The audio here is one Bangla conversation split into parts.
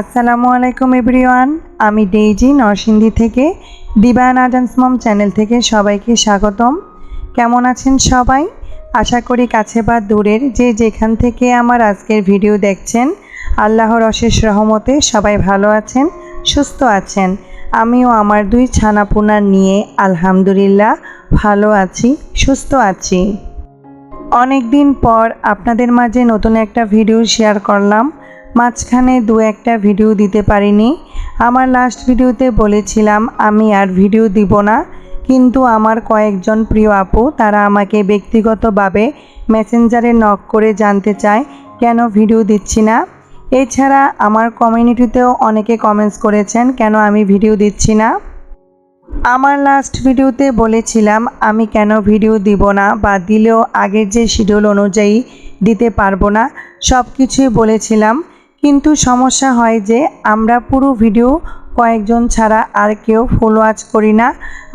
আসসালামু আলাইকুম এভরিওয়ান, আমি ডেইজি নরসিংদী থেকে দিবান আজান্স মম চ্যানেল থেকে সবাইকে স্বাগতম। কেমন আছেন সবাই? আশা করি কাছে বা দূরের যে যেখান থেকে আমার আজকের ভিডিও দেখছেন, আল্লাহর অশেষ রহমতে সবাই ভালো আছেন, সুস্থ আছেন। আমিও আমার দুই ছানাপুনা নিয়ে আলহামদুলিল্লাহ ভালো আছি, সুস্থ আছি। অনেক দিন পর আপনাদের মাঝে নতুন একটা ভিডিও শেয়ার করলাম। মাঝখানে দু একটা ভিডিও দিতে পারিনি। আমার লাস্ট ভিডিওতে বলেছিলাম, আমি আর ভিডিও দিব না। কিন্তু আমার কয়েকজন প্রিয় আপু, তারা আমাকে ব্যক্তিগতভাবে মেসেঞ্জারে নক করে জানতে চায়, কেন ভিডিও দিচ্ছি না? এছাড়া আমার কমিউনিটিতেও অনেকে কমেন্টস করেছেন, কেন আমি ভিডিও দিচ্ছি না? আমার লাস্ট ভিডিওতে বলেছিলাম, আমি কেন ভিডিও দিব না বা দিলেও আগের যে শিডিউল অনুযায়ী দিতে পারব না? সব কিছুই বলেছিলাম। কিন্তু সমস্যা হয় যে আমরা পুরো ভিডিও কয়েকজন ছাড়া আর কেউ ফুল ওয়াচ করি না।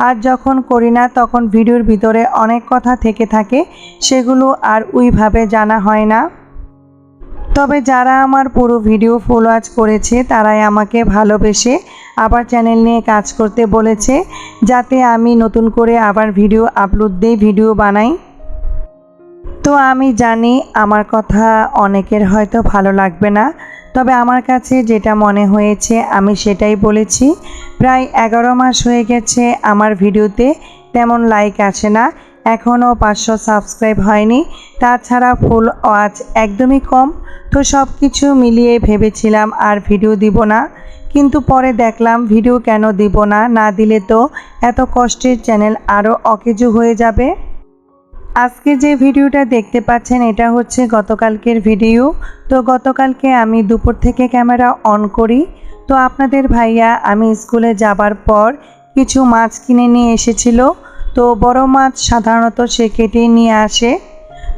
আর যখন করি না, তখন ভিডিওর ভিতরে অনেক কথা থেকে থাকে, সেগুলো আর ওইভাবে জানা হয় না। তবে যারা আমার পুরো ভিডিও ফুল ওয়াচ করেছে, তারাই আমাকে ভালোবেসে আবার চ্যানেল নিয়ে কাজ করতে বলেছে, যাতে আমি নতুন করে আবার ভিডিও আপলোড দিই, ভিডিও বানাই। তো আমি জানি আমার কথা অনেকের হয়তো ভালো লাগবে না। তবে আমার কাছে যেটা মনে হয়েছে, আমি সেটাই বলেছি। প্রায় এগারো মাস হয়ে গেছে আমার ভিডিওতে, তেমন লাইক আসে না। এখনও পাঁচশো সাবস্ক্রাইব হয়নি। তাছাড়া ফুল ওয়াচ একদমই কম। তো সব কিছু মিলিয়ে ভেবেছিলাম আর ভিডিও দিব না। কিন্তু পরে দেখলাম ভিডিও কেন দিব না? না দিলে তো এত কষ্টের চ্যানেল আরও অকেজু হয়ে যাবে। আজকে যে ভিডিওটা দেখতে পাচ্ছেন, এটা হচ্ছে গতকালকের ভিডিও। তো গতকালকে আমি দুপুর থেকে ক্যামেরা অন করি। তো আপনাদের ভাইয়া, আমি স্কুলে যাবার পর কিছু মাছ কিনে নিয়ে এসেছিল। তো বড় মাছ সাধারণত সে কেটে নিয়ে আসে।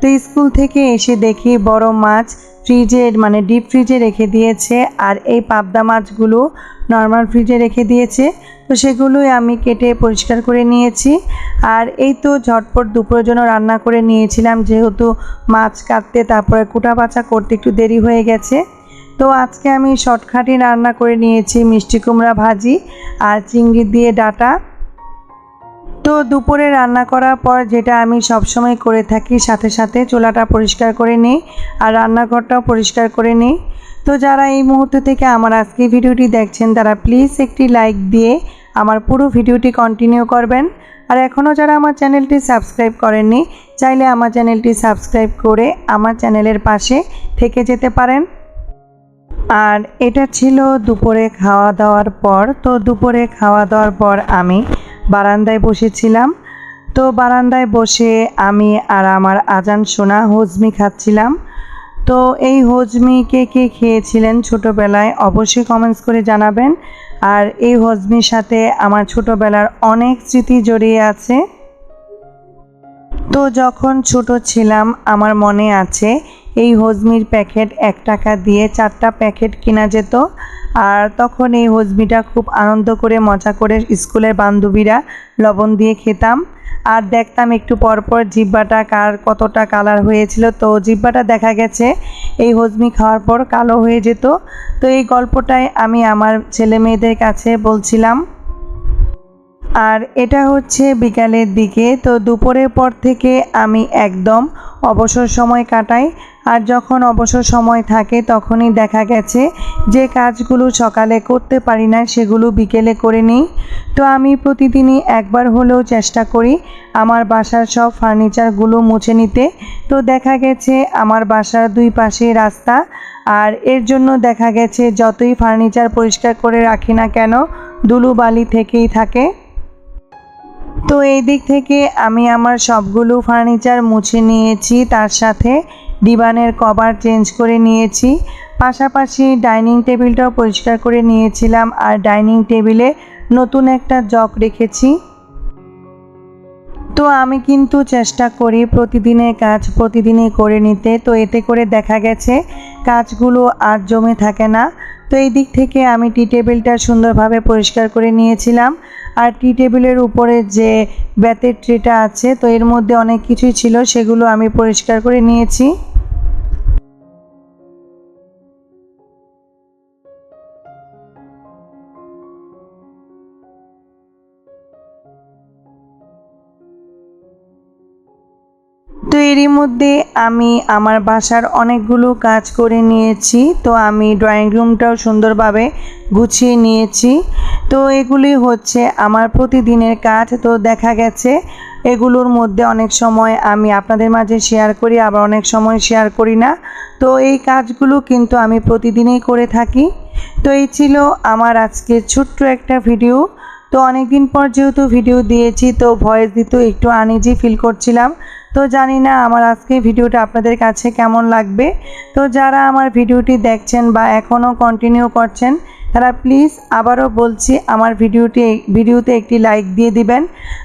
তো স্কুল থেকে এসে দেখি বড় মাছ ফ্রিজে মানে ডিপ ফ্রিজে রেখে দিয়েছে আর এই পাবদা মাছগুলো নর্মাল ফ্রিজে রেখে দিয়েছে। তো সেগুলোই আমি কেটে পরিষ্কার করে নিয়েছি। আর এই তো ঝটপট দুপুরের জন্য রান্না করে নিয়েছিলাম, যেহেতু মাছ কাটতে, তারপরে কুটা বাছা করতে একটু দেরি হয়ে গেছে। তো আজকে আমি শর্টকাটই রান্না করে নিয়েছি, মিষ্টি কুমড়া ভাজি আর চিংড়ি দিয়ে ডাটা। তো দুপুরে রান্না করার পর যেটা আমি সবসময় করে থাকি, সাথে সাথে চুলাটা পরিষ্কার করে নিই আর রান্নাঘরটাও পরিষ্কার করে নিই। তো যারা এই মুহূর্ত থেকে আমার আজকে ভিডিওটি দেখছেন, তারা প্লিজ একটি লাইক দিয়ে আমার পুরো ভিডিওটি কন্টিনিউ করবেন। আর এখনও যারা আমার চ্যানেলটি সাবস্ক্রাইব করেননি, চাইলে আমার চ্যানেলটি সাবস্ক্রাইব করে আমার চ্যানেলের পাশে থেকে যেতে পারেন। আর এটা ছিল দুপুরে খাওয়া দাওয়ার পর। তো দুপুরে খাওয়া দাওয়ার পর আমি বারান্দায় বসেছিলাম। তো বারান্দায় বসে আমি আর আমার আজান সোনা হজমি খাচ্ছিলাম। তো এই হজমি কে কে খেয়েছিলেন ছোটোবেলায় অবশ্যই কমেন্টস করে জানাবেন। আর এই হজমির সাথে আমার ছোটোবেলার অনেক স্মৃতি জড়িয়ে আছে। তো যখন ছোট ছিলাম, আমার মনে আছে এই হজমির প্যাকেট এক টাকা দিয়ে চারটা প্যাকেট কেনা যেত। আর তখন এই হজমিটা খুব আনন্দ করে, মজা করে স্কুলের বান্ধবীরা লবণ দিয়ে খেতাম। আর দেখতাম একটু পর পর জিব্বাটা কার কতটা কালার হয়েছিল। তো জিব্বাটা দেখা গেছে, এই হজমি খাওয়ার পর কালো হয়ে যেত। তো এই গল্পটাই আমি আমার ছেলে মেয়েদের কাছে বলছিলাম। আর এটা হচ্ছে বিকালের দিকে, তো দুপুরের পর থেকে আমি একদম অবসর সময় কাটাই। আর যখন অবসর সময় থাকে, তখনই দেখা গেছে যে কাজগুলো সকালে করতে পারি না, সেগুলো বিকেলে করে নিই। তো আমি প্রতিদিনই একবার হলেও চেষ্টা করি আমার বাসার সব ফার্নিচারগুলো মুছে নিতে। তো দেখা গেছে আমার বাসার দুই পাশে রাস্তা, আর এর জন্য দেখা গেছে যতই ফার্নিচার পরিষ্কার করে রাখি না কেন দুলু বালি থেকেই থাকে। তো এই দিক থেকে আমি আমার সবগুলো ফার্নিচার মুছে নিয়েছি, তার সাথে ডিবানের কভার চেঞ্জ করে নিয়েছি। পাশাপাশি ডাইনিং টেবিলটাও পরিষ্কার করে নিয়েছিলাম আর ডাইনিং টেবিলে নতুন একটা জগ রেখেছি। তো আমি কিন্তু চেষ্টা করি প্রতিদিনের কাজ প্রতিদিনই করে নিতে, তো এতে করে দেখা গেছে কাজগুলো আর জমে থাকে না। তো এই দিক থেকে আমি টি টেবিলটা সুন্দরভাবে পরিষ্কার করে নিয়েছিলাম। আর টি টেবিলের উপরে যে ব্যাতের ট্রেটা আছে, তো এর মধ্যে অনেক কিছুই ছিল, সেগুলো আমি পরিষ্কার করে নিয়েছি। তো এরই মধ্যে আমি আমার বাসার অনেকগুলো কাজ করে নিয়েছি। তো আমি ড্রয়িং রুমটাও সুন্দরভাবে গুছিয়ে নিয়েছি। তো এগুলি হচ্ছে আমার প্রতিদিনের কাজ। তো দেখা গেছে এগুলোর মধ্যে অনেক সময় আমি আপনাদের মাঝে শেয়ার করি, আবার অনেক সময় শেয়ার করি না। তো এই কাজগুলো কিন্তু আমি প্রতিদিনই করে থাকি। তো এই ছিল আমার আজকে ছোট্ট একটা ভিডিও তো অনেক দিন পর যেহেতু ভিডিও দিয়েছি, তো ভয়েস দিতেও একটু আনিজি ফিল করছিলাম। তো জানি না আমার আজকে ভিডিওটা আপনাদের কাছে কেমন লাগবে। তো যারা আমার ভিডিওটি দেখছেন বা এখনও কন্টিনিউ করছেন, তারা প্লিজ আবারও বলছি আমার ভিডিওটি, ভিডিওতে একটি লাইক দিয়ে দিবেন।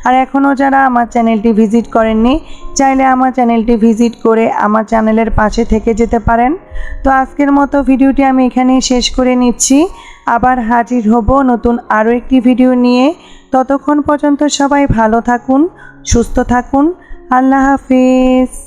আর এখনও যারা আমার চ্যানেলটি ভিজিট করেননি, চাইলে আমার চ্যানেলটি ভিজিট করে আমার চ্যানেলের পাশে থেকে যেতে পারেন। তো আজকের মতো ভিডিওটি আমি এখানেই শেষ করে নিচ্ছি। আবার হাজির হব নতুন আরও একটি ভিডিও নিয়ে। ততক্ষণ পর্যন্ত সবাই ভালো থাকুন, সুস্থ থাকুন। আল্লাহ হাফিজ।